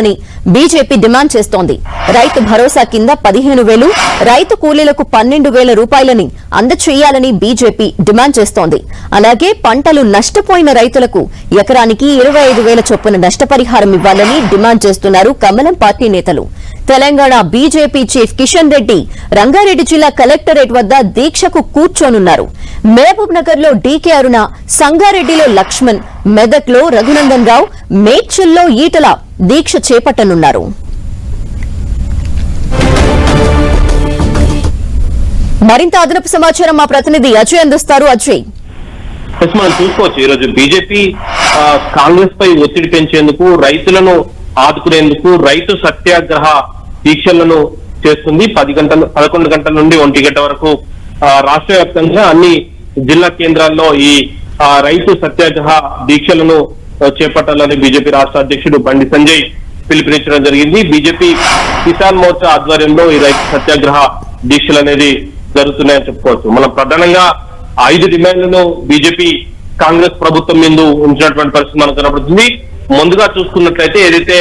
అని BJP demand చేస్తోంది. రైతు భరోసా కింద పదిహేను వేలు రైతు కూలీలకు పన్నెండు వేల రూపాయలని అందచేయాలని బీజేపీ డిమాండ్ చేస్తోంది. అలాగే పంటలు నష్టపోయిన రైతులకు ఎకరానికి ఇరవై ఐదు వేల చొప్పున నష్టపరిహారం ఇవ్వాలని డిమాండ్ చేస్తున్నారు కమలం పార్టీ నేతలు. తెలంగాణ బీజేపీ చీఫ్ కిషన్ రెడ్డి రంగారెడ్డి జిల్లా కలెక్టరేట్ వద్ద దీక్షకు కూర్చోనున్నారు. మహబూబ్ నగర్లో డీకే అరుణ సంగారెడ్డిలో లక్ష్మణ్ మెదక్లో రఘునందన్ రావు మేడ్చల్లో ఈటల దీక్ష చేపట్టనున్నారు. మరింత అదనపు సమాచారం మా ప్రతినిధి అజయ్ అందిస్తారు. అజయ్. ఎస్ మనం చూసుకోవచ్చు ఈరోజు బీజేపీ కాంగ్రెస్ పై ఒత్తిడి పెంచేందుకు రైతులను ఆదుకునేందుకు రైతు సత్యాగ్రహ దీక్షలను చేస్తుంది. పది గంటల పదకొండు గంటల నుండి ఒంటి గంట వరకు రాష్ట్ర వ్యాప్తంగా అన్ని జిల్లా కేంద్రాల్లో ఈ రైతు సత్యాగ్రహ దీక్షలను చేపట్టాలని బీజేపీ రాష్ట్ర అధ్యక్షుడు బండి సంజయ్ పిలుపునిచ్చడం జరిగింది. బీజేపీ కిసాన్ మోర్చా ఆధ్వర్యంలో ఈ రైతు సత్యాగ్రహ దీక్షలు అనేది జరుగుతున్నాయని చెప్పుకోవచ్చు. మనం ప్రధానంగా ఐదు డిమాండ్లను బీజేపీ కాంగ్రెస్ ప్రభుత్వం ముందు ఉంచినటువంటి పరిస్థితి మనకు కనబడుతుంది ముందుగా చూసుకున్నట్లయితే ఏదైతే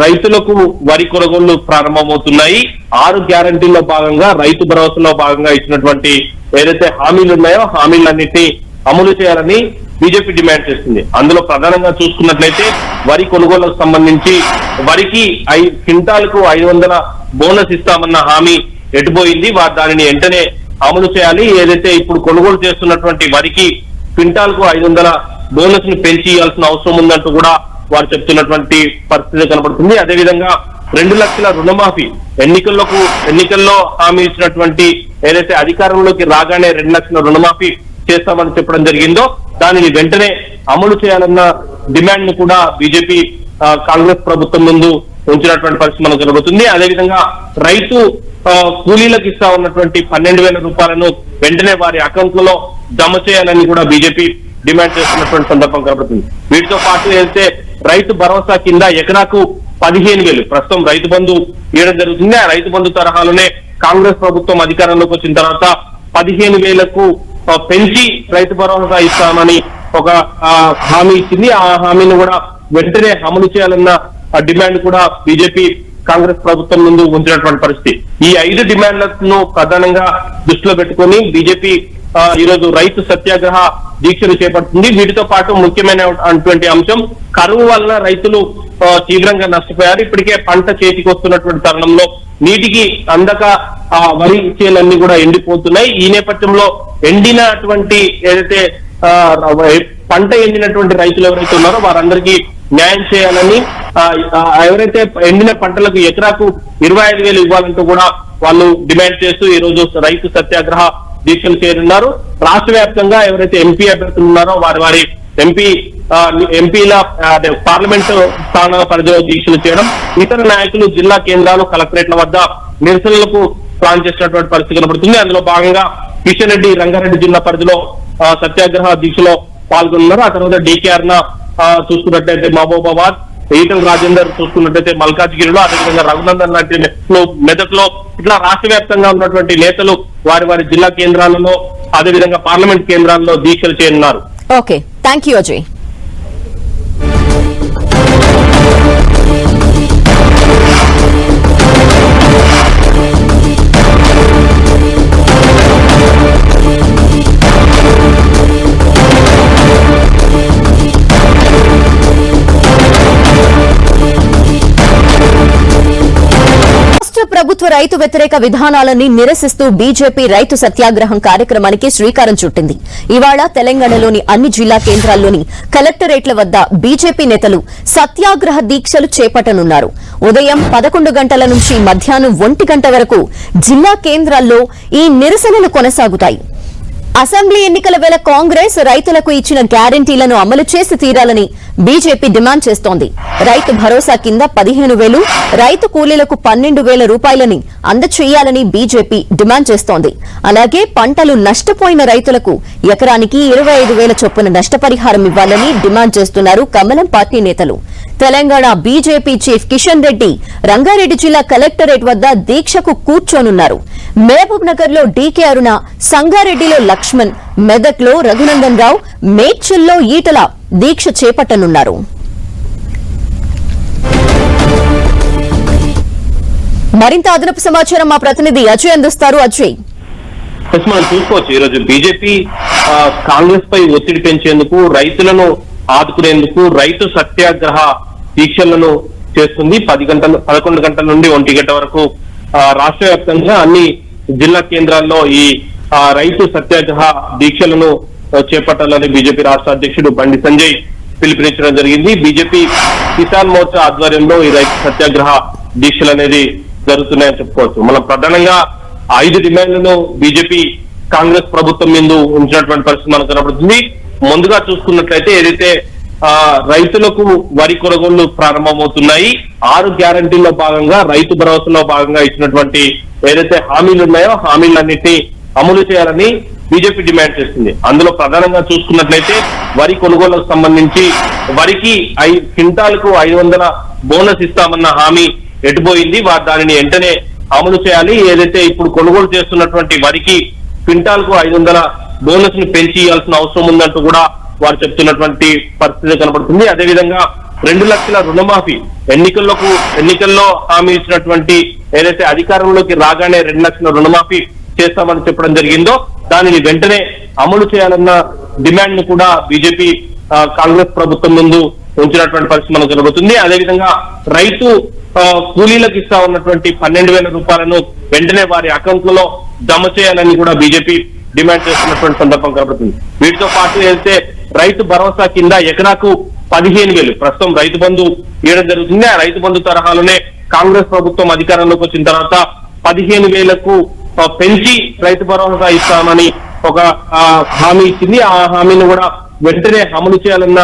రైతులకు వరి కొనుగోళ్ళు ప్రారంభమవుతున్నాయి. ఆరు గ్యారంటీల్లో భాగంగా రైతు భరోసాలో భాగంగా ఇచ్చినటువంటి ఏదైతే హామీలు ఉన్నాయో హామీలన్నింటినీ అమలు చేయాలని బీజేపీ డిమాండ్ చేస్తుంది. అందులో ప్రధానంగా చూసుకున్నట్లయితే వరి కొనుగోళ్ళకు సంబంధించి వరికి ఐ క్వింటాల్కు ఐదు వందల బోనస్ ఇస్తామన్న హామీ ఎటుపోయింది వారు దానిని వెంటనే అమలు చేయాలి. ఏదైతే ఇప్పుడు కొనుగోలు చేస్తున్నటువంటి వరికి క్వింటాల్కు ఐదు వందల బోనస్ని పెంచి ఇవ్వాల్సిన అవసరం ఉందంటూ కూడా వారు చెప్తున్నటువంటి పరిస్థితి కనబడుతుంది. అదేవిధంగా రెండు లక్షల రుణమాఫీ ఎన్నికల్లోకు ఎన్నికల్లో హామీ ఇచ్చినటువంటి ఏదైతే అధికారంలోకి రాగానే రెండు లక్షల రుణమాఫీ చేస్తామని చెప్పడం జరిగిందో దానిని వెంటనే అమలు చేయాలన్న డిమాండ్ను కూడా బీజేపీ కాంగ్రెస్ ప్రభుత్వం ముందు ఉంచినటువంటి పరిస్థితి మనకు కనబడుతుంది. అదేవిధంగా రైతు కూలీలకు ఇస్తా ఉన్నటువంటి పన్నెండు వేల రూపాయలను వెంటనే వారి అకౌంట్లలో జమ చేయాలని కూడా బీజేపీ డిమాండ్ చేస్తున్నటువంటి సందర్భం కనబడుతుంది. వీటితో పాటు అయితే రైతు భరోసా కింద ఎకరాకు పదిహేను వేలు. ప్రస్తుతం రైతు బంధు ఇవ్వడం జరుగుతుంది. ఆ రైతు బంధు తరహాలోనే కాంగ్రెస్ ప్రభుత్వం అధికారంలోకి వచ్చిన తర్వాత పదిహేను వేలకు పెంచి రైతు భరోసా ఇస్తామని ఒక హామీ ఇచ్చింది. ఆ హామీని కూడా వెంటనే అమలు చేయాలన్న డిమాండ్ కూడా బీజేపీ కాంగ్రెస్ ప్రభుత్వం ముందు ఉంచినటువంటి పరిస్థితి. ఈ ఐదు డిమాండ్లను ప్రధానంగా దృష్టిలో పెట్టుకొని బీజేపీ ఈరోజు రైతు సత్యాగ్రహ దీక్షలు చేపడుతుంది. వీటితో పాటు ముఖ్యమైన అటువంటి అంశం కరువు వలన రైతులు తీవ్రంగా నష్టపోయారు. ఇప్పటికే పంట చేతికి వస్తున్నటువంటి తరుణంలో నీటికి అందక ఆ వరి చేలన్నీ కూడా ఎండిపోతున్నాయి. ఈ నేపథ్యంలో ఎండినటువంటి ఏదైతే ఆ, పంట ఎండినటువంటి రైతులు ఎవరైతే ఉన్నారో వారందరికీ న్యాయం చేయాలని ఎవరైతే ఎండిన పంటలకు ఎకరాకు ఇరవై ఐదు వేలు ఇవ్వాలంటూ కూడా వాళ్ళు డిమాండ్ చేస్తూ ఈ రోజు రైతు సత్యాగ్రహ దీక్షలు చేరున్నారు రాష్ట్ర వ్యాప్తంగా ఎవరైతే ఎంపీ అభ్యర్థులు ఉన్నారో వారి వారి ఎంపీ ఎంపీల అదే పార్లమెంట్ స్థానాల పరిధిలో దీక్షలు చేయడం ఇతర నాయకులు జిల్లా కేంద్రాలు కలెక్టరేట్ల వద్ద నిరసనలకు ప్లాన్ చేసినటువంటి పరిస్థితి కనబడుతుంది. అందులో భాగంగా కిషన్ రెడ్డి రంగారెడ్డి జిల్లా పరిధిలో సత్యాగ్రహ దీక్షలో పాల్గొన్నారు ఆ తర్వాత డీకేఆర్న చూసుకున్నట్లయితే మహబూబాబాద్ ఈటల రాజేందర్ చూసుకున్నట్లయితే మల్కాజ్గిరిలో అదేవిధంగా రఘునందన్ లాంటి నేతలు మెదక్లో ఇట్లా రాష్ట్ర వ్యాప్తంగా ఉన్నటువంటి నేతలు వారి వారి జిల్లా కేంద్రాలలో అదేవిధంగా పార్లమెంట్ కేంద్రాల్లో దీక్షలు చేయనున్నారు. ఓకే. Thank you Ajay. రైతు వ్యతిరేక విధానాలని నిరసిస్తూ బీజేపీ రైతు సత్యాగ్రహం కార్యక్రమానికి శ్రీకారం చుట్టింది. ఇవాళ తెలంగాణలోని అన్ని జిల్లా కేంద్రాల్లోని కలెక్టరేట్ల వద్ద బీజేపీ నేతలు సత్యాగ్రహ దీక్షలు చేపట్టనున్నారు. ఉదయం పదకొండు గంటల నుంచి మధ్యాహ్నం ఒంటి గంట వరకు జిల్లా కేంద్రాల్లో ఈ నిరసనలు కొనసాగుతాయి. అసెంబ్లీ ఎన్నికల వేళ కాంగ్రెస్ రైతులకు ఇచ్చిన గ్యారంటీలను అమలు చేసి తీరాలని బీజేపీ డిమాండ్ చేస్తోంది. రైతు భరోసా కింద పదిహేను వేలు రైతు కూలీలకు పన్నెండు వేల రూపాయలని అందచేయాలని బీజేపీ డిమాండ్ చేస్తోంది. అలాగే పంటలు నష్టపోయిన రైతులకు ఎకరానికి ఇరవై ఐదు వేల చొప్పున నష్టపరిహారం ఇవ్వాలని డిమాండ్ చేస్తున్నారు కమలం పార్టీ నేతలు. తెలంగాణ బీజేపీ చీఫ్ కిషన్ రెడ్డి రంగారెడ్డి జిల్లా కలెక్టరేట్ వద్ద దీక్షకు కూర్చోనున్నారు. మహబూబ్ నగర్లో డీకే అరుణ సంగారెడ్డిలో లక్ష్మణ్ మెదక్లో రఘునందన్ రావు మేడ్చల్లో ఈటల దీక్ష చేపట్టనున్నారు. మరింత అదనపు సమాచారం మా ప్రతినిధి అజయ్ అందిస్తారు. అజయ్. మనం చూసుకోవచ్చు ఈరోజు బీజేపీ కాంగ్రెస్ పై ఒత్తిడి పెంచేందుకు రైతులను ఆదుకునేందుకు రైతు సత్యాగ్రహ దీక్షలను చేస్తుంది. పది గంటల పదకొండు గంటల నుండి ఒంటి గంట వరకు రాష్ట్ర వ్యాప్తంగా అన్ని జిల్లా కేంద్రాల్లో ఈ రైతు సత్యాగ్రహ దీక్షలను చేపట్టాలని బీజేపీ రాష్ట్ర అధ్యక్షుడు బండి సంజయ్ పిలుపునిచ్చడం జరిగింది. బీజేపీ కిసాన్ మోర్చా ఆధ్వర్యంలో ఈ రైతు సత్యాగ్రహ దీక్షలు అనేది జరుగుతున్నాయని చెప్పుకోవచ్చు. మనం ప్రధానంగా ఐదు డిమాండ్లను బీజేపీ కాంగ్రెస్ ప్రభుత్వం ముందు ఉంచినటువంటి పరిస్థితి మనకు కనబడుతుంది ముందుగా చూసుకున్నట్లయితే ఏదైతే రైతులకు వరి కొనుగోళ్ళు ప్రారంభమవుతున్నాయి. ఆరు గ్యారంటీల్లో భాగంగా రైతు భరోసాలో భాగంగా ఇచ్చినటువంటి ఏదైతే హామీలు ఉన్నాయో హామీలన్నింటినీ అమలు చేయాలని బీజేపీ డిమాండ్ చేస్తుంది. అందులో ప్రధానంగా చూసుకున్నట్లయితే వరి కొనుగోలుకు సంబంధించి వరికి ఐ క్వింటాల్కు ఐదు వందల బోనస్ ఇస్తామన్న హామీ ఎటుపోయింది వారు దానిని వెంటనే అమలు చేయాలి. ఏదైతే ఇప్పుడు కొనుగోలు చేస్తున్నటువంటి వరికి క్వింటాల్కు ఐదు వందల బోనస్ని పెంచి ఇవ్వాల్సిన అవసరం ఉందంటూ కూడా వారు చెప్తున్నటువంటి పరిస్థితి కనబడుతుంది అదేవిధంగా రెండు లక్షల రుణమాఫీ ఎన్నికల్లోకు ఎన్నికల్లో హామీ ఇచ్చినటువంటి ఏదైతే అధికారంలోకి రాగానే రెండు లక్షల రుణమాఫీ చేస్తామని చెప్పడం జరిగిందో దానిని వెంటనే అమలు చేయాలన్న డిమాండ్ను కూడా బీజేపీ కాంగ్రెస్ ప్రభుత్వం ముందు ఉంచినటువంటి పరిస్థితి మనకు కనబడుతుంది. అదేవిధంగా రైతు కూలీలకు ఇస్తా ఉన్నటువంటి పన్నెండు వేల రూపాయలను వెంటనే వారి అకౌంట్లలో జమ చేయాలని కూడా బీజేపీ డిమాండ్ చేస్తున్నటువంటి సందర్భం కనబడుతుంది. వీటితో పాటు అయితే రైతు భరోసా కింద ఎకరాకు పదిహేను వేలు. ప్రస్తుతం రైతు బంధు ఇవ్వడం జరుగుతుంది. ఆ రైతు బంధు తరహాలోనే కాంగ్రెస్ ప్రభుత్వం అధికారంలోకి వచ్చిన తర్వాత పదిహేను వేలకు పెంచి రైతు భరోసా ఇస్తామని ఒక హామీ ఇచ్చింది. ఆ హామీని కూడా వెంటనే అమలు చేయాలన్న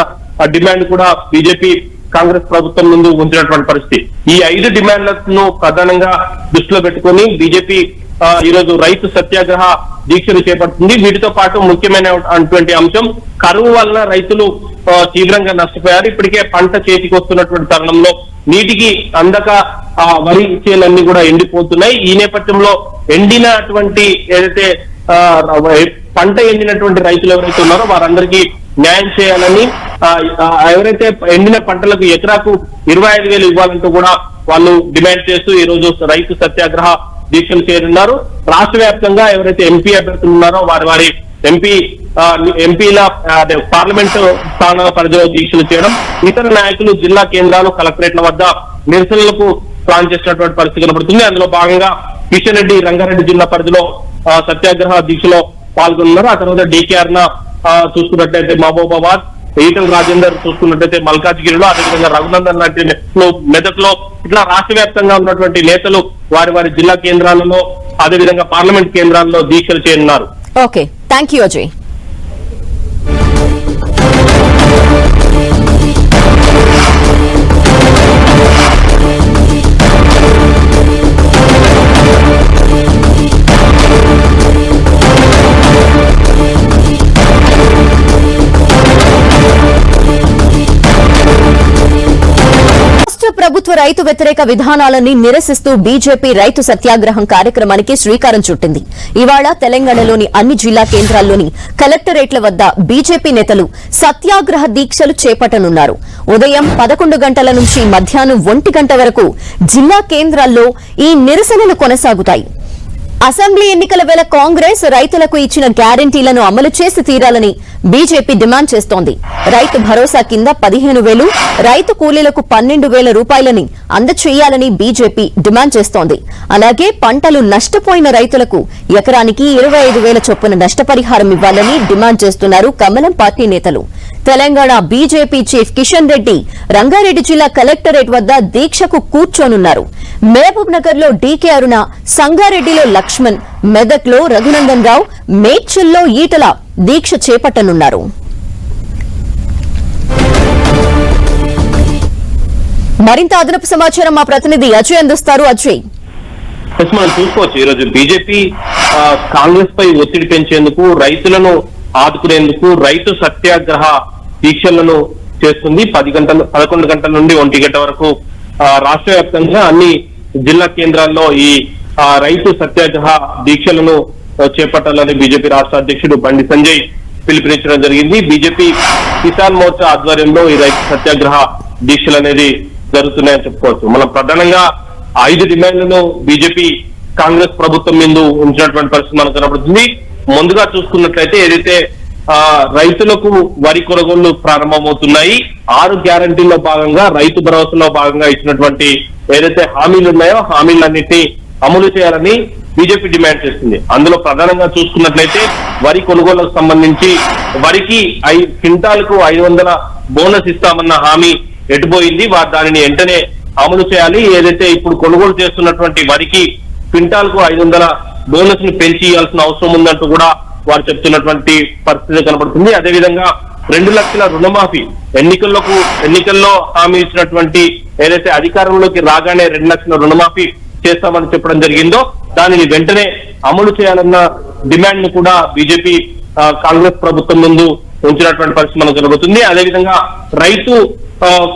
డిమాండ్ కూడా బీజేపీ కాంగ్రెస్ ప్రభుత్వం ముందు ఉంచినటువంటి పరిస్థితి. ఈ ఐదు డిమాండ్లను ప్రధానంగా దృష్టిలో పెట్టుకొని బీజేపీ ఈరోజు రైతు సత్యాగ్రహ దీక్షలు చేపడుతుంది. వీటితో పాటు ముఖ్యమైన అటువంటి అంశం కరువు వలన రైతులు తీవ్రంగా నష్టపోయారు. ఇప్పటికే పంట చేతికి వస్తున్నటువంటి తరుణంలో నీటికి అందక ఆ వరి చేలన్నీ కూడా ఎండిపోతున్నాయి. ఈ నేపథ్యంలో ఎండినటువంటి ఏదైతే ఆ, పంట ఎండినటువంటి రైతులు ఎవరైతే ఉన్నారో వారందరికీ న్యాయం చేయాలని ఎవరైతే ఎండిన పంటలకు ఎకరాకు ఇరవై ఐదు వేలు ఇవ్వాలంటూ కూడా వాళ్ళు డిమాండ్ చేస్తూ ఈ రోజు రైతు సత్యాగ్రహ దీక్షలు చేరున్నారు రాష్ట్ర వ్యాప్తంగా ఎవరైతే ఎంపీ అభ్యర్థులు ఉన్నారో వారి వారి ఎంపీ ఎంపీల అదే పార్లమెంట్ స్థానాల పరిధిలో దీక్షలు చేయడం ఇతర నాయకులు జిల్లా కేంద్రాలు కలెక్టరేట్ల వద్ద నిరసనలకు ప్లాన్ చేసినటువంటి పరిస్థితి కనబడుతుంది. అందులో భాగంగా కిషన్ రెడ్డి రంగారెడ్డి జిల్లా పరిధిలో సత్యాగ్రహ దీక్షలో పాల్గొన్నారు ఆ తర్వాత డీకేఆర్ న చూసుకున్నట్లయితే మహబూబాబాద్ ఈటల రాజేందర్ చూసుకున్నట్టయితే మల్కాజ్గిరిలో అదేవిధంగా రఘునందన్ లాంటి మెదక్ మెదక్లో ఇట్లా రాష్ట్ర వ్యాప్తంగా ఉన్నటువంటి నేతలు వారి వారి జిల్లా కేంద్రాలలో అదేవిధంగా పార్లమెంట్ కేంద్రాల్లో దీక్షలు చేయనున్నారు. ఓకే. Thank you Ajay. రాష్ట్ర ప్రభుత్వ రైతు వ్యతిరేక విధానాలని నిరసిస్తూ బీజేపీ రైతు సత్యాగ్రహం కార్యక్రమానికి శ్రీకారం చుట్టింది. ఇవాళ తెలంగాణలోని అన్ని జిల్లా కేంద్రాల్లోని కలెక్టరేట్ల వద్ద బీజేపీ నేతలు సత్యాగ్రహ దీక్షలు చేపట్టనున్నారు. ఉదయం పదకొండు గంటల నుంచి మధ్యాహ్నం ఒంటి గంట వరకు జిల్లా కేంద్రాల్లో ఈ నిరసనలు కొనసాగుతాయి. అసెంబ్లీ ఎన్నికల వేళ కాంగ్రెస్ రైతులకు ఇచ్చిన గ్యారంటీలను అమలు చేసి తీరాలని బీజేపీ డిమాండ్ చేస్తోంది. రైతు భరోసా కింద పదిహేను వేలు రైతు కూలీలకు పన్నెండు వేల రూపాయలని అందచేయాలని బీజేపీ డిమాండ్ చేస్తోంది. అలాగే పంటలు నష్టపోయిన రైతులకు ఎకరానికి ఇరవై ఐదు వేల చొప్పున నష్టపరిహారం ఇవ్వాలని డిమాండ్ చేస్తున్నారు కమలం పార్టీ నేతలు. తెలంగాణ బీజేపీ చీఫ్ కిషన్ రెడ్డి రంగారెడ్డి జిల్లా కలెక్టరేట్ వద్ద దీక్షకు కూర్చోనున్నారు. మహబూబ్ నగర్లో డీకే అరుణ సంగారెడ్డిలో లక్ష్మణ్ మెదక్లో రఘునందన్ రావు మేడ్చల్లో ఈటల దీక్ష చేపట్టనున్నారు. మరింత అదనపు సమాచారం మా ప్రతినిధి అజయ్ అందిస్తారు. అజయ్. ఎస్ మనం చూసుకోవచ్చు ఈరోజు బీజేపీ కాంగ్రెస్ పై ఒత్తిడి పెంచేందుకు రైతులను ఆదుకునేందుకు రైతు సత్యాగ్రహ దీక్షలను చేస్తుంది. పది గంటల పదకొండు గంటల నుండి ఒంటి గంట వరకు రాష్ట్ర వ్యాప్తంగా అన్ని జిల్లా కేంద్రాల్లో ఈ రైతు సత్యాగ్రహ దీక్షలను చేపట్టాలని బీజేపీ రాష్ట్ర అధ్యక్షుడు బండి సంజయ్ పిలుపునిచ్చడం జరిగింది. బీజేపీ కిసాన్ మోర్చా ఆధ్వర్యంలో ఈ రైతు సత్యాగ్రహ దీక్షలు అనేది జరుగుతున్నాయని చెప్పుకోవచ్చు. మనం ప్రధానంగా ఐదు డిమాండ్లను బీజేపీ కాంగ్రెస్ ప్రభుత్వం ముందు ఉంచినటువంటి పరిస్థితి మనకు కనబడుతుంది. ముందుగా చూసుకున్నట్లయితే ఏదైతే రైతులకు వరి కొనుగోళ్ళు ప్రారంభమవుతున్నాయి. ఆరు గ్యారంటీల్లో భాగంగా రైతు భరోసాలో భాగంగా ఇచ్చినటువంటి ఏదైతే హామీలు ఉన్నాయో హామీలన్నింటినీ అమలు చేయాలని బీజేపీ డిమాండ్ చేస్తుంది. అందులో ప్రధానంగా చూసుకున్నట్లయితే వరి కొనుగోళ్ళకు సంబంధించి వరికి ఐ క్వింటాల్కు ఐదు వందల బోనస్ ఇస్తామన్న హామీ ఎటుపోయింది వారు దానిని వెంటనే అమలు చేయాలి. ఏదైతే ఇప్పుడు కొనుగోలు చేస్తున్నటువంటి వరికి క్వింటాల్కు ఐదు వందల బోనస్ని పెంచి ఇవ్వాల్సిన అవసరం ఉందంటూ కూడా వారు చెప్తున్నటువంటి పరిస్థితి కనబడుతుంది. అదేవిధంగా రెండు లక్షల రుణమాఫీ ఎన్నికల్లోకు ఎన్నికల్లో హామీ ఇచ్చినటువంటి ఏదైతే అధికారంలోకి రాగానే రెండు లక్షల రుణమాఫీ చేస్తామని చెప్పడం జరిగిందో దానిని వెంటనే అమలు చేయాలన్న డిమాండ్ను కూడా బీజేపీ కాంగ్రెస్ ప్రభుత్వం ముందు ఉంచినటువంటి పరిస్థితి మనకు జరుగుతుంది అదేవిధంగా రైతు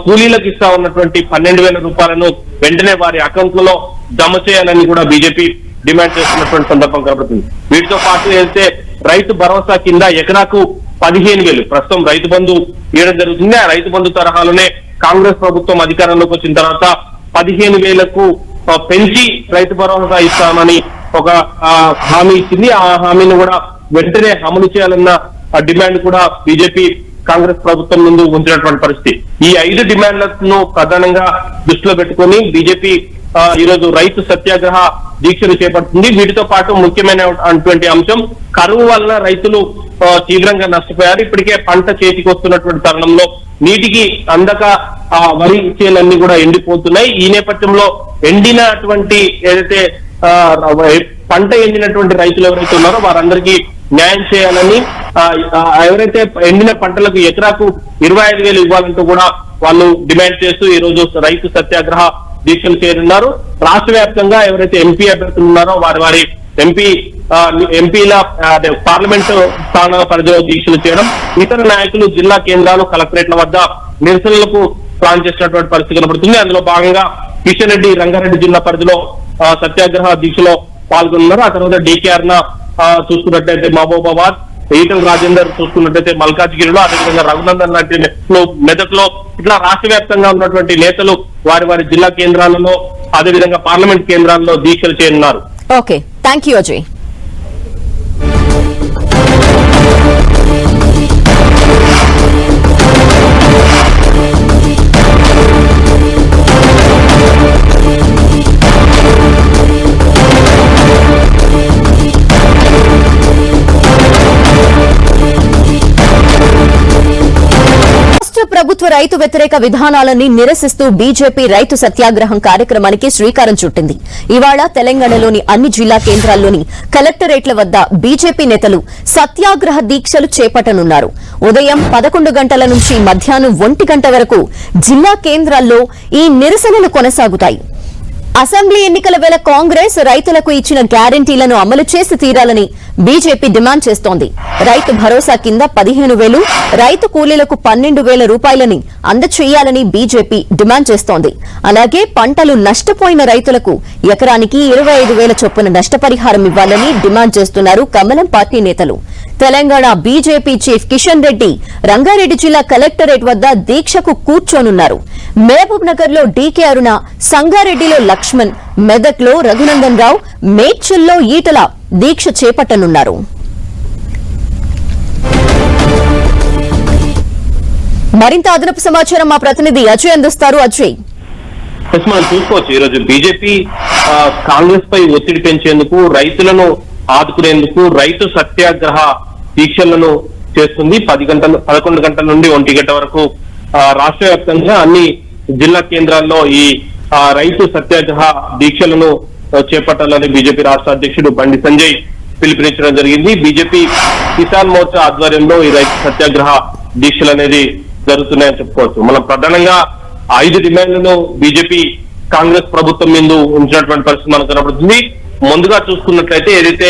కూలీలకు ఇస్తా ఉన్నటువంటి పన్నెండు వేల రూపాయలను వెంటనే వారి అకౌంట్లలో జమ చేయాలని కూడా బీజేపీ డిమాండ్ చేస్తున్నటువంటి సందర్భం కనబడుతుంది. వీటితో పాటు అయితే రైతు భరోసా కింద ఎకరాకు పదిహేను వేలు. ప్రస్తుతం రైతు బంధు ఇవ్వడం జరుగుతుంది. ఆ రైతు బంధు తరహాలోనే కాంగ్రెస్ ప్రభుత్వం అధికారంలోకి వచ్చిన తర్వాత పదిహేను వేలకు పెంచి రైతు భరోసా ఇస్తామని ఒక హామీ ఇచ్చింది. ఆ హామీని కూడా వెంటనే అమలు చేయాలన్న డిమాండ్ కూడా బీజేపీ కాంగ్రెస్ ప్రభుత్వం ముందు ఉంచినటువంటి పరిస్థితి. ఈ ఐదు డిమాండ్లను ప్రధానంగా దృష్టిలో పెట్టుకొని బీజేపీ ఈరోజు రైతు సత్యాగ్రహ దీక్షలు చేపడుతుంది. వీటితో పాటు ముఖ్యమైన అటువంటి అంశం కరువు వలన రైతులు తీవ్రంగా నష్టపోయారు. ఇప్పటికే పంట చేతికి వస్తున్నటువంటి తరుణంలో నీటికి అందక ఆ వరి చేలన్నీ కూడా ఎండిపోతున్నాయి. ఈ నేపథ్యంలో ఎండినటువంటి ఏదైతే ఆ, పంట ఎండినటువంటి రైతులు ఎవరైతే ఉన్నారో వారందరికీ న్యాయం చేయాలని ఎవరైతే ఎండిన పంటలకు ఎకరాకు ఇరవై ఐదు వేలు ఇవ్వాలంటూ కూడా వాళ్ళు డిమాండ్ చేస్తూ ఈ రోజు రైతు సత్యాగ్రహ దీక్షలు చేరున్నారు రాష్ట్ర వ్యాప్తంగా ఎవరైతే ఎంపీ అభ్యర్థులు ఉన్నారో వారి వారి ఎంపీ ఎంపీల అదే పార్లమెంట్ స్థానాల పరిధిలో దీక్షలు చేయడం ఇతర నాయకులు జిల్లా కేంద్రాలు కలెక్టరేట్ల వద్ద నిరసనలకు ప్లాన్ చేసినటువంటి పరిస్థితి కనబడుతుంది. అందులో భాగంగా కిషన్ రెడ్డి రంగారెడ్డి జిల్లా పరిధిలో సత్యాగ్రహ దీక్షలో పాల్గొన్నారు ఆ తర్వాత డీకేఆర్ న చూసుకున్నట్లయితే మహబూబాబాద్ ఈటల రాజేందర్ చూసుకున్నట్లయితే మల్కాజ్గిరిలో అదేవిధంగా రఘునందన్ లాంటి నేతలు మెదక్లో ఇట్లా రాష్ట్ర వ్యాప్తంగా ఉన్నటువంటి నేతలు వారి వారి జిల్లా కేంద్రాలలో అదేవిధంగా పార్లమెంట్ కేంద్రాల్లో దీక్షలు చేయనున్నారు. ఓకే. Thank you Ajay. ప్రభుత్వ రైతు వ్యతిరేక విధానాలని నిరసిస్తూ బీజేపీ రైతు సత్యాగ్రహం కార్యక్రమానికి శ్రీకారం చుట్టింది. ఇవాళ తెలంగాణలోని అన్ని జిల్లా కేంద్రాల్లోని కలెక్టరేట్ల వద్ద బీజేపీ నేతలు సత్యాగ్రహ దీక్షలు చేపట్టనున్నారు. ఉదయం పదకొండు గంటల నుంచి మధ్యాహ్నం ఒంటి గంట వరకు జిల్లా కేంద్రాల్లో ఈ నిరసనలు కొనసాగుతాయి. అసెంబ్లీ ఎన్నికల వేళ కాంగ్రెస్ రైతులకు ఇచ్చిన గ్యారంటీలను అమలు చేసి తీరాలని బీజేపీ డిమాండ్ చేస్తోంది. రైతు భరోసా కింద పదిహేను వేలు రైతు కూలీలకు పన్నెండు వేల రూపాయలని అందచేయాలని బీజేపీ డిమాండ్ చేస్తోంది. అలాగే పంటలు నష్టపోయిన రైతులకు ఎకరానికి ఇరవై ఐదు వేల చొప్పున నష్టపరిహారం ఇవ్వాలని డిమాండ్ చేస్తున్నారు కమలం పార్టీ నేతలు. తెలంగాణ బీజేపీ చీఫ్ కిషన్ రెడ్డి రంగారెడ్డి జిల్లా కలెక్టరేట్ వద్ద దీక్షకు కూర్చోనున్నారు. మహబూబ్ నగర్లో డీకే అరుణ సంగారెడ్డిలో లక్ష్మణ్ మెదక్లో రఘునందన్ రావు మేడ్చల్లో ఈటల దీక్ష చేపట్టనున్నారు. మరింత అదనపు సమాచారం మా ప్రతినిధి అజయ్ అందిస్తారు. అజయ్. ఎస్ మనం చూసుకోవచ్చు ఈరోజు బీజేపీ కాంగ్రెస్ పై ఒత్తిడి పెంచేందుకు రైతులను ఆదుకునేందుకు రైతు సత్యాగ్రహ దీక్షలను చేస్తుంది. పది గంటల పదకొండు గంటల నుండి ఒంటి గంట వరకు రాష్ట్ర వ్యాప్తంగా అన్ని జిల్లా కేంద్రాల్లో ఈ రైతు సత్యాగ్రహ దీక్షలను చేపట్టాలని బీజేపీ రాష్ట్ర అధ్యక్షుడు బండి సంజయ్ పిలుపునిచ్చడం జరిగింది. బీజేపీ కిసాన్ మోర్చా ఆధ్వర్యంలో ఈ రైతు సత్యాగ్రహ దీక్షలు అనేది జరుగుతున్నాయని చెప్పుకోవచ్చు. మనం ప్రధానంగా ఐదు డిమాండ్లను బీజేపీ కాంగ్రెస్ ప్రభుత్వం ముందు ఉంచినటువంటి పరిస్థితి మనకు కనబడుతుంది ముందుగా చూసుకున్నట్లయితే ఏదైతే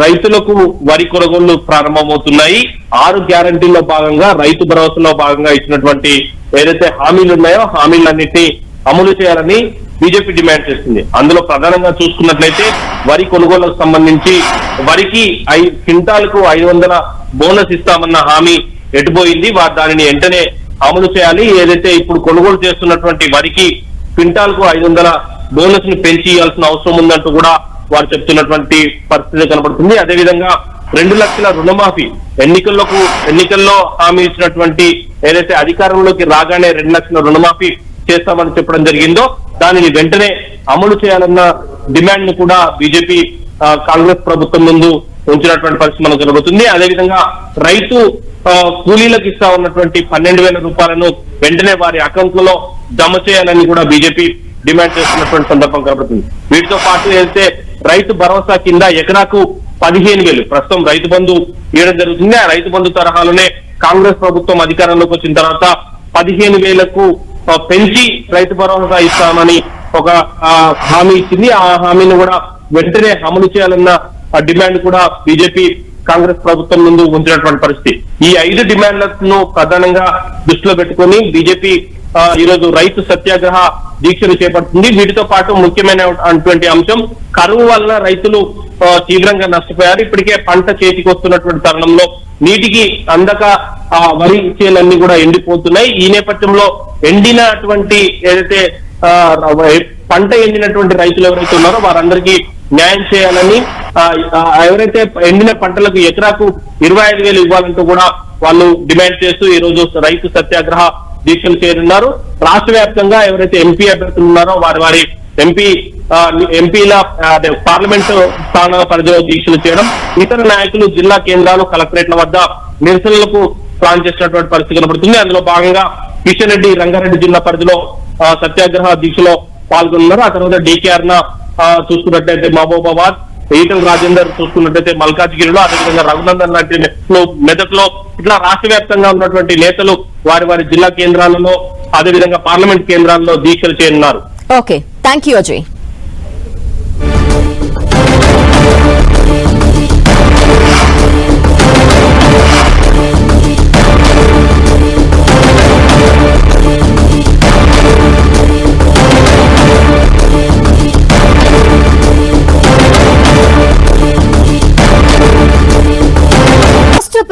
రైతులకు వరి కొనుగోళ్ళు ప్రారంభమవుతున్నాయి. ఆరు గ్యారంటీల్లో భాగంగా రైతు భరోసాలో భాగంగా ఇచ్చినటువంటి ఏదైతే హామీలు ఉన్నాయో హామీలన్నింటినీ అమలు చేయాలని బీజేపీ డిమాండ్ చేస్తుంది. అందులో ప్రధానంగా చూసుకున్నట్లయితే వరి కొనుగోళ్ళకు సంబంధించి వరికి ఐ క్వింటాల్కు ఐదు వందల బోనస్ ఇస్తామన్న హామీ ఎటుపోయింది వారు దానిని వెంటనే అమలు చేయాలి. ఏదైతే ఇప్పుడు కొనుగోలు చేస్తున్నటువంటి వరికి క్వింటాల్కు ఐదు వందల బోనస్ని పెంచి ఇవ్వాల్సిన అవసరం ఉందంటూ కూడా వారు చెప్తున్నటువంటి పరిస్థితి కనబడుతుంది. అదేవిధంగా రెండు లక్షల రుణమాఫీ ఎన్నికల్లోకు ఎన్నికల్లో హామీ ఇచ్చినటువంటి ఏదైతే అధికారంలోకి రాగానే రెండు లక్షల రుణమాఫీ చేస్తామని చెప్పడం జరిగిందో దానిని వెంటనే అమలు చేయాలన్న డిమాండ్ను కూడా బీజేపీ కాంగ్రెస్ ప్రభుత్వం ముందు ఉంచినటువంటి పరిస్థితి మనకు కనబడుతుంది. అదేవిధంగా రైతు కూలీలకు ఇస్తా ఉన్నటువంటి పన్నెండు వేల రూపాయలను వెంటనే వారి అకౌంట్లలో జమ చేయాలని కూడా బీజేపీ డిమాండ్ చేస్తున్నటువంటి సందర్భం కనబడుతుంది. వీటితో పాటు అయితే రైతు భరోసా కింద ఎకరాకు పదిహేను వేలు. ప్రస్తుతం రైతు బంధు ఇవ్వడం జరుగుతుంది. ఆ రైతు బంధు తరహాలోనే కాంగ్రెస్ ప్రభుత్వం అధికారంలోకి వచ్చిన తర్వాత పదిహేను వేలకు పెంచి రైతు భరోసా ఇస్తామని ఒక హామీ ఇచ్చింది. ఆ హామీని కూడా వెంటనే అమలు చేయాలన్న డిమాండ్ కూడా బీజేపీ కాంగ్రెస్ ప్రభుత్వం ముందు ఉంచినటువంటి పరిస్థితి. ఈ ఐదు డిమాండ్లను ప్రధానంగా దృష్టిలో పెట్టుకొని బీజేపీ ఈరోజు రైతు సత్యాగ్రహ దీక్షలు చేపడుతుంది. వీటితో పాటు ముఖ్యమైనటువంటి అంశం కరువు వల్ల రైతులు తీవ్రంగా నష్టపోయారు. ఇప్పటికే పంట చేతికి వస్తున్నటువంటి తరుణంలో నీటికి అందక ఆ వరి చేలన్నీ కూడా ఎండిపోతున్నాయి. ఈ నేపథ్యంలో ఎండినటువంటి ఏదైతే ఆ, పంట ఎండినటువంటి రైతులు ఎవరైతే ఉన్నారో వారందరికీ న్యాయం చేయాలని ఎవరైతే ఎండిన పంటలకు ఎకరాకు ఇరవై ఐదు వేలు ఇవ్వాలంటూ కూడా వాళ్ళు డిమాండ్ చేస్తూ ఈ రోజు రైతు సత్యాగ్రహ దీక్షలు చేరున్నారు రాష్ట్ర వ్యాప్తంగా ఎవరైతే ఎంపీ అభ్యర్థులు ఉన్నారో వారి వారి ఎంపీ ఎంపీల అదే పార్లమెంట్ స్థానాల పరిధిలో దీక్షలు చేయడం ఇతర నాయకులు జిల్లా కేంద్రాలు కలెక్టరేట్ల వద్ద నిరసనలకు ప్లాన్ చేసినటువంటి పరిస్థితి కనబడుతుంది. అందులో భాగంగా కిషన్ రెడ్డి రంగారెడ్డి జిల్లా పరిధిలో సత్యాగ్రహ దీక్షలో పాల్గొన్నారు ఆ తర్వాత డీకేఆర్ న చూసుకున్నట్లయితే మహబూబాబాద్ ఈటల రాజేందర్ చూసుకున్నట్లయితే మల్కాజ్గిరిలో అదేవిధంగా రఘునందన్ లాంటి మెదక్ మెదక్లో ఇట్లా రాష్ట్ర వ్యాప్తంగా ఉన్నటువంటి నేతలు వారి వారి జిల్లా కేంద్రాలలో అదేవిధంగా పార్లమెంట్ కేంద్రాల్లో దీక్షలు చేయనున్నారు. ఓకే. Thank you Ajay.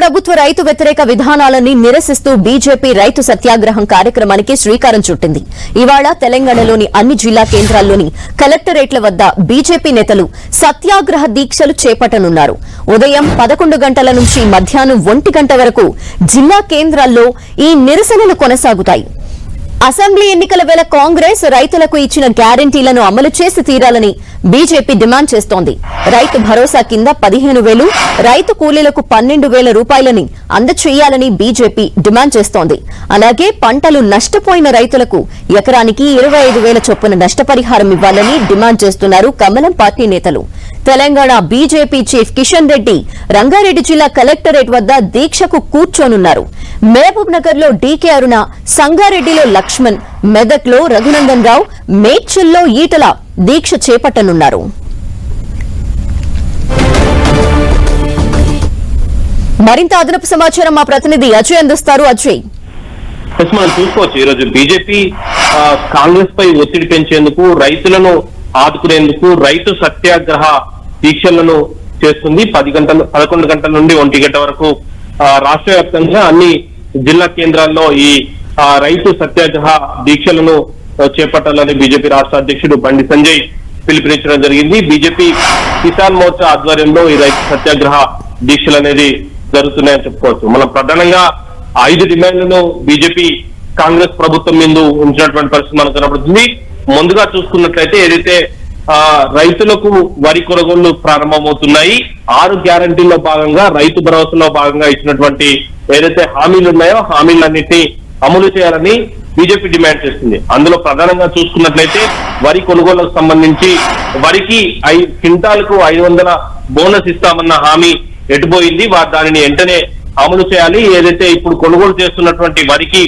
ప్రభుత్వ రైతు వ్యతిరేక విధానాలని నిరసిస్తూ బీజేపీ రైతు సత్యాగ్రహం కార్యక్రమానికి శ్రీకారం చుట్టింది. ఇవాళ తెలంగాణలోని అన్ని జిల్లా కేంద్రాల్లోని కలెక్టరేట్ల వద్ద బీజేపీ నేతలు సత్యాగ్రహ దీక్షలు చేపట్టనున్నారు. ఉదయం పదకొండు గంటల నుంచి మధ్యాహ్నం ఒంటి గంట వరకు జిల్లా కేంద్రాల్లో ఈ నిరసనలు కొనసాగుతాయి. అసెంబ్లీ ఎన్నికల వేళ కాంగ్రెస్ రైతులకు ఇచ్చిన గ్యారంటీలను అమలు చేసి తీరాలని బీజేపీ డిమాండ్ చేస్తోంది. రైతు భరోసా కింద పదిహేను వేలు రైతు కూలీలకు పన్నెండు వేల రూపాయలని అందచేయాలని బీజేపీ డిమాండ్ చేస్తోంది. అలాగే పంటలు నష్టపోయిన రైతులకు ఎకరానికి ఇరవై ఐదు వేల చొప్పున నష్టపరిహారం ఇవ్వాలని డిమాండ్ చేస్తున్నారు కమలం పార్టీ నేతలు. తెలంగాణ బీజేపీ చీఫ్ కిషన్ రెడ్డి రంగారెడ్డి జిల్లా కలెక్టరేట్ వద్ద దీక్షకు కూర్చోనున్నారు. మహబూబ్ నగర్లో డీకే అరుణ సంగారెడ్డిలో లక్ష్మణ్ మెదక్లో రఘునందన్ రావు మేడ్చల్లో ఈటల దీక్ష చేపట్టనున్నారు. మరింత అదనపు సమాచారం మా ప్రతినిధి అజయ్ అందిస్తారు. అజయ్. మనం చూసుకోవచ్చు ఈరోజు బీజేపీ కాంగ్రెస్ పై ఒత్తిడి పెంచేందుకు రైతులను ఆదుకునేందుకు రైతు సత్యాగ్రహ దీక్షలను చేస్తుంది. పది గంటల పదకొండు గంటల నుండి ఒంటి గంట వరకు రాష్ట్ర వ్యాప్తంగా అన్ని జిల్లా కేంద్రాల్లో ఈ రైతు సత్యాగ్రహ దీక్షలను చేపట్టాలని బీజేపీ రాష్ట్ర అధ్యక్షుడు బండి సంజయ్ పిలుపునిచ్చడం జరిగింది. బీజేపీ కిసాన్ మోర్చా ఆధ్వర్యంలో ఈ రైతు సత్యాగ్రహ దీక్షలు అనేది జరుగుతున్నాయని చెప్పుకోవచ్చు. మనం ప్రధానంగా ఐదు డిమాండ్లను బీజేపీ కాంగ్రెస్ ప్రభుత్వం ముందు ఉంచినటువంటి పరిస్థితి మనకు కనబడుతుంది. ముందుగా చూసుకున్నట్లయితే ఏదైతే రైతులకు వరి కొనుగోళ్ళు ప్రారంభమవుతున్నాయి. ఆరు గ్యారంటీల్లో భాగంగా రైతు భరోసాలో భాగంగా ఇచ్చినటువంటి ఏదైతే హామీలు ఉన్నాయో హామీలన్నింటినీ అమలు చేయాలని బీజేపీ డిమాండ్ చేస్తుంది. అందులో ప్రధానంగా చూసుకున్నట్లయితే వరి కొనుగోళ్ళకు సంబంధించి వరికి ఐ క్వింటాల్కు ఐదు వందల బోనస్ ఇస్తామన్న హామీ ఎటుపోయింది వారు దానిని వెంటనే అమలు చేయాలి. ఏదైతే ఇప్పుడు కొనుగోలు చేస్తున్నటువంటి వరికి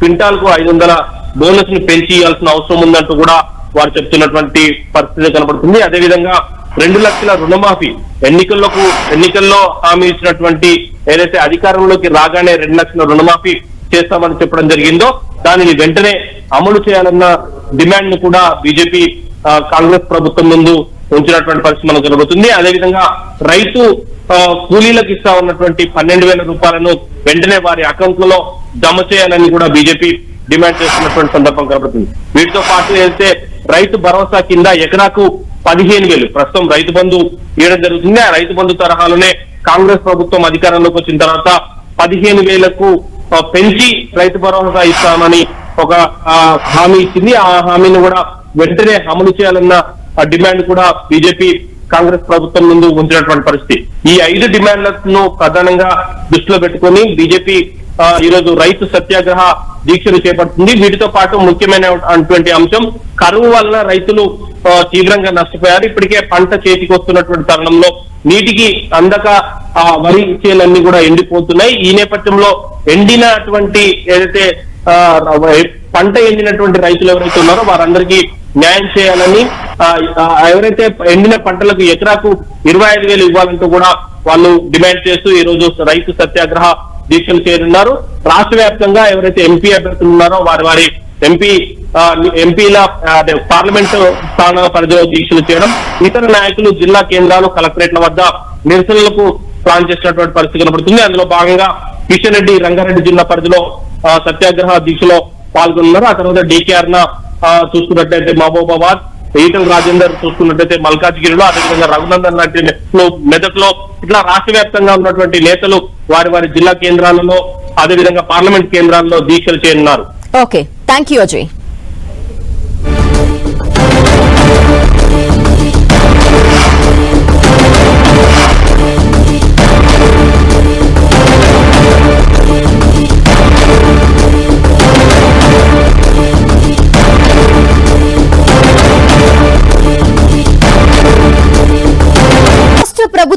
క్వింటాల్కు ఐదు వందల బోనస్ని పెంచి ఇవ్వాల్సిన అవసరం ఉందంటూ కూడా వారు చెప్తున్నటువంటి పరిస్థితి కనబడుతుంది. అదేవిధంగా రెండు లక్షల రుణమాఫీ ఎన్నికల్లోకు ఎన్నికల్లో హామీ ఇచ్చినటువంటి ఏదైతే అధికారంలోకి రాగానే రెండు లక్షల రుణమాఫీ చేస్తామని చెప్పడం జరిగిందో దానిని వెంటనే అమలు చేయాలన్న డిమాండ్ను కూడా బీజేపీ కాంగ్రెస్ ప్రభుత్వం ముందు ఉంచినటువంటి పరిస్థితి మనకు కనబడుతుంది. అదేవిధంగా రైతు కూలీలకు ఇస్తా ఉన్నటువంటి పన్నెండు వేల రూపాయలను వెంటనే వారి అకౌంట్లలో జమ చేయాలని కూడా బీజేపీ డిమాండ్ చేస్తున్నటువంటి సందర్భం కనబడుతుంది. వీటితో పాటు ఏదైతే రైతు భరోసా కింద ఎకరాకు పదిహేను వేలు. ప్రస్తుతం రైతు బంధు ఇవ్వడం జరుగుతుంది. ఆ రైతు బంధు తరహాలోనే కాంగ్రెస్ ప్రభుత్వం అధికారంలోకి వచ్చిన తర్వాత పదిహేను వేలకు పెంచి రైతు భరోసా ఇస్తామని ఒక హామీ ఇచ్చింది. ఆ హామీని కూడా వెంటనే అమలు చేయాలన్న డిమాండ్ కూడా బీజేపీ కాంగ్రెస్ ప్రభుత్వం ముందు ఉంచినటువంటి పరిస్థితి. ఈ ఐదు డిమాండ్లను ప్రధానంగా దృష్టిలో పెట్టుకొని బీజేపీ ఆ, ఈ రోజు రైతు సత్యాగ్రహ దీక్షలు చేపడుతుంది. వీటితో పాటు ముఖ్యమైనటువంటి అంశం కరువు వలన రైతులు తీవ్రంగా నష్టపోయారు. ఇప్పటికే పంట చేతికి వస్తున్నటువంటి తరుణంలో నీటికి అందక ఆ వరి చేలన్నీ కూడా ఎండిపోతున్నాయి. ఈ నేపథ్యంలో ఎండినటువంటి ఏదైతే ఆ, పంట ఎండినటువంటి రైతులు ఎవరైతే ఉన్నారో వారందరికీ న్యాయం చేయాలని ఎవరైతే ఎండిన పంటలకు ఎకరాకు ఇరవై ఐదు వేలు ఇవ్వాలంటూ కూడా వాళ్ళు డిమాండ్ చేస్తూ ఈ రోజు రైతు సత్యాగ్రహ దీక్షలు చేరున్నారు రాష్ట్ర వ్యాప్తంగా ఎవరైతే ఎంపీ అభ్యర్థులు ఉన్నారో వారి వారి ఎంపీ ఎంపీల అదే పార్లమెంట్ స్థానాల పరిధిలో దీక్షలు చేయడం ఇతర నాయకులు జిల్లా కేంద్రాలు కలెక్టరేట్ల వద్ద నిరసనలకు ప్లాన్ చేసినటువంటి పరిస్థితి కనబడుతుంది. అందులో భాగంగా కిషన్ రెడ్డి రంగారెడ్డి జిల్లా పరిధిలో సత్యాగ్రహ దీక్షలో పాల్గొన్నారు ఆ తర్వాత డీకేఆర్ న చూసుకున్నట్లయితే మహబూబాబాద్ ఈటల రాజేందర్ చూసుకున్నట్టయితే మల్కాజ్గిరిలో అదేవిధంగా రఘునందన్ లాంటి మెదక్లో ఇట్లా రాష్ట్ర వ్యాప్తంగా ఉన్నటువంటి నేతలు వారి వారి జిల్లా కేంద్రాలలో అదేవిధంగా పార్లమెంట్ కేంద్రాల్లో దీక్షలు చేయనున్నారు. ఓకే. Thank you Ajay.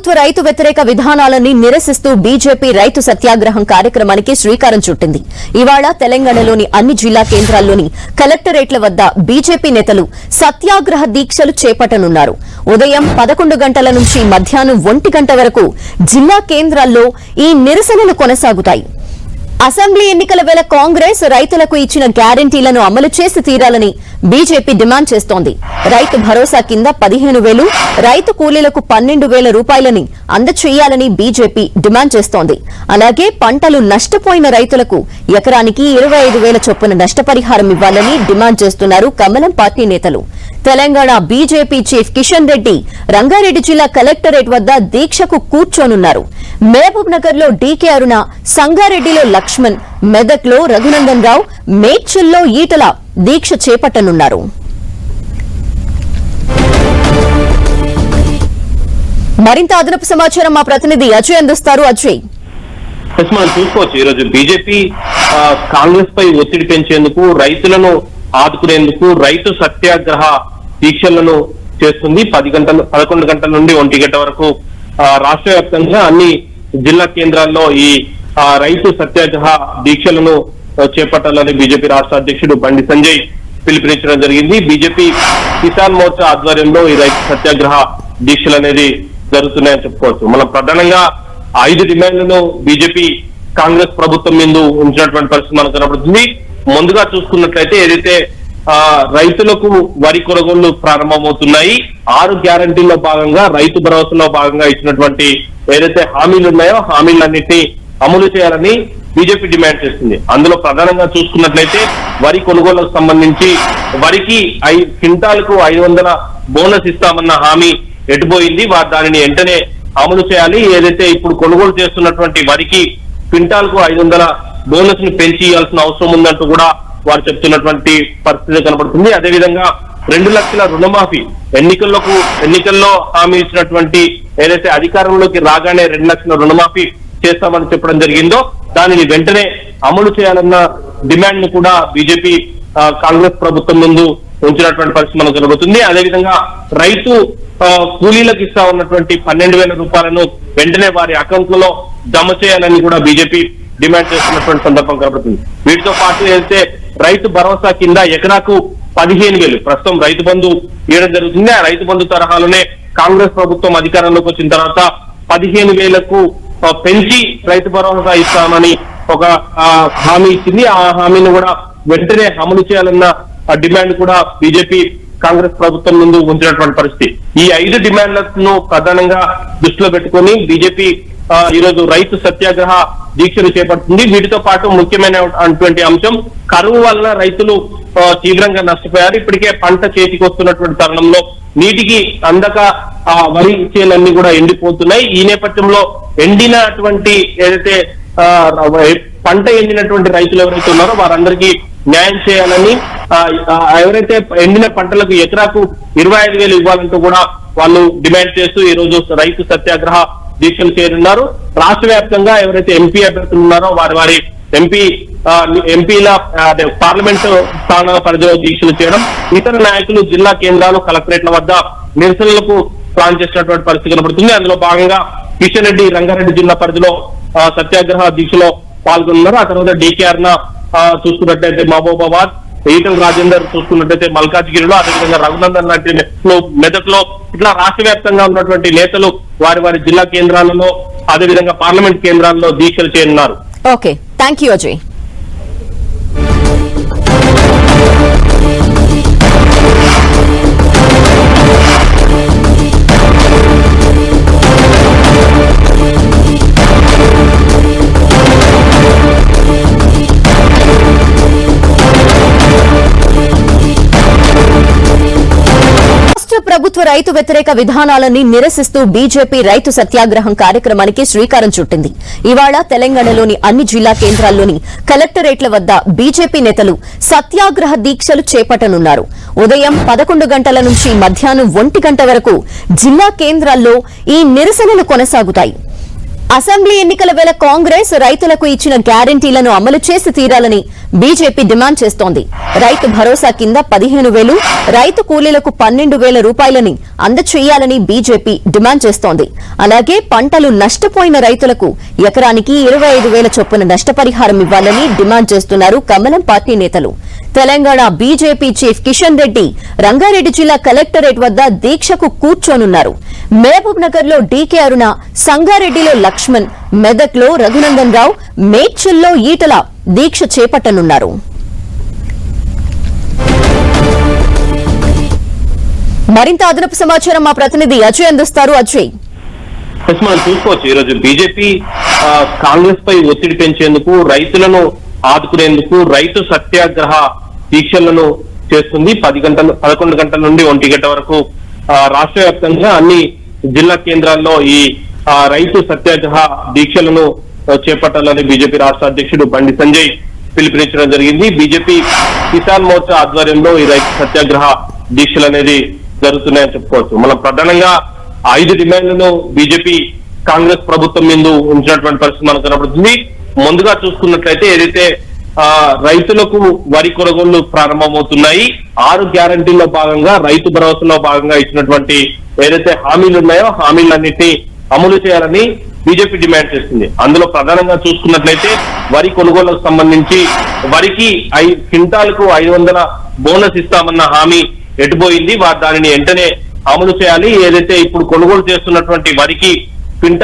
ప్రభుత్వ రైతు వ్యతిరేక విధానాలని నిరసిస్తూ బీజేపీ రైతు సత్యాగ్రహం కార్యక్రమానికి శ్రీకారం చుట్టింది. ఇవాళ తెలంగాణలోని అన్ని జిల్లా కేంద్రాల్లోని కలెక్టరేట్ల వద్ద బీజేపీ నేతలు సత్యాగ్రహ దీక్షలు చేపట్టనున్నారు. ఉదయం పదకొండు గంటల నుంచి మధ్యాహ్నం ఒంటి గంట వరకు జిల్లా కేంద్రాల్లో ఈ నిరసనలు కొనసాగుతాయి. అసెంబ్లీ ఎన్నికల వేళ కాంగ్రెస్ రైతులకు ఇచ్చిన గ్యారంటీలను అమలు చేసి తీరాలని బీజేపీ డిమాండ్ చేస్తోంది. రైతు భరోసా కింద పదిహేను వేలు రైతు కూలీలకు పన్నెండు వేల రూపాయలని అందచేయాలని బీజేపీ డిమాండ్ చేస్తోంది. అలాగే పంటలు నష్టపోయిన రైతులకు ఎకరానికి ఇరవై ఐదు వేల చొప్పున నష్టపరిహారం ఇవ్వాలని డిమాండ్ చేస్తున్నారు కమలం పార్టీ నేతలు. తెలంగాణ బీజేపీ చీఫ్ కిషన్ రెడ్డి రంగారెడ్డి జిల్లా కలెక్టరేట్ వద్ద దీక్షకు కూర్చోనున్నారు. మహబూబ్ నగర్లో డీకే అరుణ సంగారెడ్డిలో లక్ష్మణ్ మెదక్లో రఘునందన్ రావు మేడ్చల్లో ఈటల దీక్ష చేపట్టనున్నారు. మరింత అదనపు సమాచారం మా ప్రతినిధి అజయ్ అందిస్తారు. అజయ్. మనం చూసుకోవచ్చు. ఈ రోజు బీజేపీ కాంగ్రెస్ పై ఒత్తిడి పెంచేందుకు రైతులను ఆదుకునేందుకు రైతు సత్యాగ్రహ దీక్షలను చేస్తుంది. పది గంటల పదకొండు గంటల నుండి ఒంటి గంట వరకు రాష్ట్ర వ్యాప్తంగా అన్ని జిల్లా కేంద్రాల్లో ఈ రైతు సత్యాగ్రహ దీక్షలను చేపట్టాలని బీజేపీ రాష్ట్ర అధ్యక్షుడు బండి సంజయ్ పిలుపునిచ్చడం జరిగింది. బీజేపీ కిసాన్ మోర్చా ఆధ్వర్యంలో ఈ రైతు సత్యాగ్రహ దీక్షలు అనేది జరుగుతున్నాయని చెప్పుకోవచ్చు. మనం ప్రధానంగా ఐదు డిమాండ్లను బీజేపీ కాంగ్రెస్ ప్రభుత్వం ముందు ఉంచినటువంటి పరిస్థితి మనకు కనబడుతుంది. ముందుగా చూసుకున్నట్లయితే ఏదైతే ఆ రైతులకు వరి కొనుగోళ్ళు ప్రారంభమవుతున్నాయి ఆరు గ్యారంటీల్లో భాగంగా రైతు భరోసాలో భాగంగా ఇచ్చినటువంటి ఏదైతే హామీలు ఉన్నాయో హామీలన్నింటినీ అమలు చేయాలని బీజేపీ డిమాండ్ చేస్తుంది. అందులో ప్రధానంగా చూసుకున్నట్లయితే వరి కొనుగోళ్ళకు సంబంధించి వరికి ఐ క్వింటాలకు ఐదు వందల బోనస్ ఇస్తామన్న హామీ ఎటుపోయింది వారు దానిని వెంటనే అమలు చేయాలి. ఏదైతే ఇప్పుడు కొనుగోలు చేస్తున్నటువంటి వరికి క్వింటాల్కు ఐదు వందల బోనస్ని పెంచి ఇవ్వాల్సిన అవసరం ఉందంటూ కూడా వారు చెప్తున్నటువంటి పరిస్థితి కనబడుతుంది. అదేవిధంగా రెండు లక్షల రుణమాఫీ ఎన్నికల్లోకు ఎన్నికల్లో హామీ ఇచ్చినటువంటి ఏదైతే అధికారంలోకి రాగానే రెండు లక్షల రుణమాఫీ చేస్తామని చెప్పడం జరిగిందో దానిని వెంటనే అమలు చేయాలన్న డిమాండ్ను కూడా బీజేపీ కాంగ్రెస్ ప్రభుత్వం ముందు ఉంచినటువంటి పరిస్థితి మనకు జరుగుతుంది అదేవిధంగా రైతు కూలీలకు ఇస్తా ఉన్నటువంటి పన్నెండు వేల రూపాయలను వెంటనే వారి అకౌంట్లలో జమ చేయాలని కూడా బీజేపీ డిమాండ్ చేస్తున్నటువంటి సందర్భం కనబడుతుంది. వీటితో పాటు వెళ్తే రైతు భరోసా కింద ఎకరాకు పదిహేను వేలు ప్రస్తుతం రైతు బంధు ఇవ్వడం జరుగుతుంది. ఆ రైతు బంధు తరహాలోనే కాంగ్రెస్ ప్రభుత్వం అధికారంలోకి వచ్చిన తర్వాత పదిహేను వేలకు పెంచి రైతు భరోసా ఇస్తామని ఒక హామీ ఇచ్చింది. ఆ హామీని కూడా వెంటనే అమలు చేయాలన్న డిమాండ్ కూడా బీజేపీ కాంగ్రెస్ ప్రభుత్వం ముందు ఉంచినటువంటి పరిస్థితి. ఈ ఐదు డిమాండ్లను ప్రధానంగా దృష్టిలో పెట్టుకొని బీజేపీ ఈ రోజు రైతు సత్యాగ్రహ దీక్షలు చేపడుతుంది. వీటితో పాటు ముఖ్యమైన అటువంటి అంశం కరువు వల్ల రైతులు తీవ్రంగా నష్టపోయారు. ఇప్పటికే పంట చేతికి వస్తున్నటువంటి తరుణంలో నీటికి అందక ఆ వరి చేలన్నీ కూడా ఎండిపోతున్నాయి. ఈ నేపథ్యంలో ఎండినటువంటి ఏదైతే ఆ, పంట ఎండినటువంటి రైతులు ఎవరైతే ఉన్నారో వారందరికీ న్యాయం చేయాలని ఎవరైతే ఎండిన పంటలకు ఎకరాకు ఇరవై ఐదు వేలు ఇవ్వాలంటూ కూడా వాళ్ళు డిమాండ్ చేస్తూ ఈ రోజు రైతు సత్యాగ్రహ దీక్షలు చేరున్నారు రాష్ట్ర వ్యాప్తంగా ఎవరైతే ఎంపీ అభ్యర్థులు ఉన్నారో వారి వారి ఎంపీ ఎంపీల అదే పార్లమెంట్ స్థానాల పరిధిలో దీక్షలు చేయడం ఇతర నాయకులు జిల్లా కేంద్రాలు కలెక్టరేట్ల వద్ద నిరసనలకు ప్లాన్ చేసినటువంటి పరిస్థితి కనబడుతుంది. అందులో భాగంగా కిషన్ రెడ్డి రంగారెడ్డి జిల్లా పరిధిలో సత్యాగ్రహ దీక్షలో పాల్గొన్నారు ఆ తర్వాత డీకేఆర్న చూసుకున్నట్లయితే మహబూబాబాద్ ఈటల రాజేందర్ చూసుకున్నట్టయితే మల్కాజ్గిరిలో అదేవిధంగా రఘునందన్ లాంటి మెదక్లో ఇట్లా రాష్ట్ర వ్యాప్తంగా ఉన్నటువంటి నేతలు వారి వారి జిల్లా కేంద్రాలలో అదేవిధంగా పార్లమెంట్ కేంద్రాల్లో దీక్షలు చేయనున్నారు. ఓకే. Thank you Ajay. ప్రభుత్వ రైతు వ్యతిరేక విధానాలన్నీ నిరసిస్తూ బీజేపీ రైతు సత్యాగ్రహం కార్యక్రమానికి శ్రీకారం చుట్టింది. ఇవాళ తెలంగాణలోని అన్ని జిల్లా కేంద్రాల్లోని కలెక్టరేట్ల వద్ద బీజేపీ నేతలు సత్యాగ్రహ దీక్షలు చేపట్టనున్నారు. ఉదయం పదకొండు గంటల నుంచి మధ్యాహ్నం ఒంటి గంట వరకు జిల్లా కేంద్రాల్లో ఈ నిరసనలు కొనసాగుతాయి. అసెంబ్లీ ఎన్నికల వేళ కాంగ్రెస్ రైతులకు ఇచ్చిన గ్యారంటీలను అమలు చేసి తీరాలని బీజేపీ డిమాండ్ చేస్తోంది. రైతు భరోసా కింద పదిహేను వేలు రైతు కూలీలకు పన్నెండు వేల రూపాయలని అందచేయాలని బీజేపీ డిమాండ్ చేస్తోంది. అలాగే పంటలు నష్టపోయిన రైతులకు ఎకరానికి ఇరవై ఐదు వేల చొప్పున నష్టపరిహారం ఇవ్వాలని డిమాండ్ చేస్తున్నారు కమలం పార్టీ నేతలు. తెలంగాణ బీజేపీ చీఫ్ కిషన్ రెడ్డి రంగారెడ్డి జిల్లా కలెక్టరేట్ వద్ద దీక్షకు కూర్చోనున్నారు. మహబూబ్ నగర్లో డీకే అరుణ సంగారెడ్డిలో లక్ష్మణ్ మెదక్లో రఘునందన్ రావు మేడ్చల్లో ఈటల దీక్ష చేపట్టనున్నారు. మరింత అదనపు సమాచారం మా ప్రతినిధి అజయ్ అందిస్తారు. అజయ్. మనం చూసుకోవచ్చు ఈ రోజు బీజేపీ కాంగ్రెస్ పై ఒత్తిడి పెంచేందుకు రైతులను ఆదుకునేందుకు రైతు సత్యాగ్రహ దీక్షలను చేస్తుంది. పది గంటల పదకొండు గంటల నుండి ఒంటి గంట వరకు రాష్ట్ర వ్యాప్తంగా అన్ని జిల్లా కేంద్రాల్లో ఈ రైతు సత్యాగ్రహ దీక్షలను చేపట్టాలని బీజేపీ రాష్ట్ర అధ్యక్షుడు బండి సంజయ్ పిలుపునిచ్చడం జరిగింది. బీజేపీ కిసాన్ మోర్చా ఆధ్వర్యంలో ఈ రైతు సత్యాగ్రహ దీక్షలు అనేది జరుగుతున్నాయని చెప్పుకోవచ్చు. మనం ప్రధానంగా ఐదు డిమాండ్లను బీజేపీ కాంగ్రెస్ ప్రభుత్వం ముందు ఉంచినటువంటి పరిస్థితి మనకు కనబడుతుంది ముందుగా చూసుకున్నట్లయితే ఏదైతే రైతులకు వరి కొనుగోళ్ళు ప్రారంభమవుతున్నాయి. ఆరు గ్యారంటీల్లో భాగంగా రైతు భరోసాలో భాగంగా ఇచ్చినటువంటి ఏదైతే హామీలు ఉన్నాయో హామీలన్నింటినీ అమలు చేయాలని బీజేపీ డిమాండ్ చేస్తుంది. అందులో ప్రధానంగా చూసుకున్నట్లయితే వరి కొనుగోళ్ళకు సంబంధించి వరికి ఐ క్వింటాల్కు ఐదు వందల బోనస్ ఇస్తామన్న హామీ ఎటుపోయింది వారు దానిని వెంటనే అమలు చేయాలి. ఏదైతే ఇప్పుడు కొనుగోలు చేస్తున్నటువంటి వరికి క్వింటాల్